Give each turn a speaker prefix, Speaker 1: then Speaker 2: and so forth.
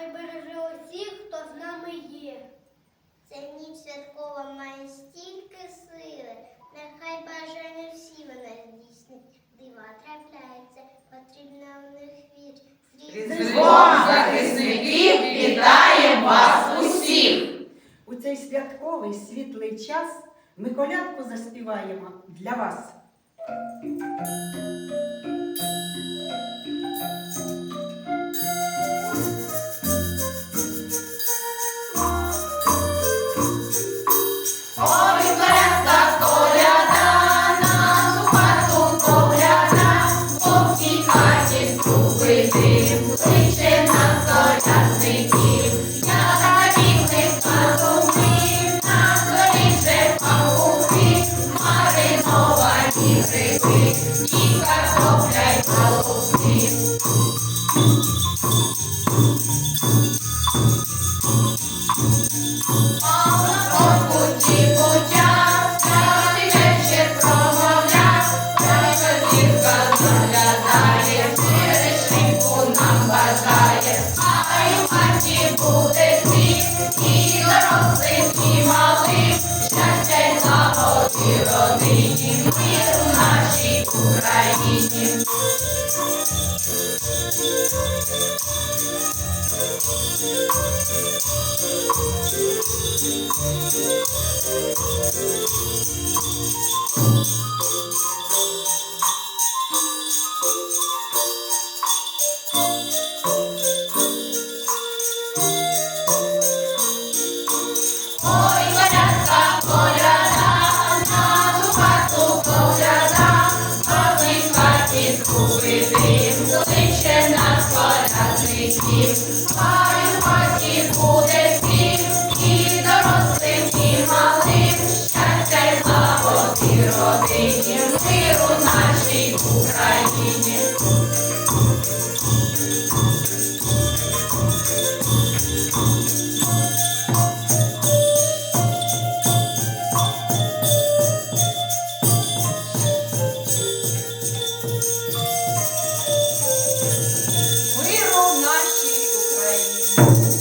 Speaker 1: хай береже усіх, хто з нами є.
Speaker 2: Ця ніч святкова має
Speaker 3: Різдвом захисників вітає вас усіх!
Speaker 4: У цей святковий світлий час ми колядку заспіваємо для вас.
Speaker 3: Кличе Родині, у нашій Україні. Ой, дим, кличе нас колядників. Хай у буде світ, і дорослим, і малим, щастя й родині, миру нашій Україні. Thank you.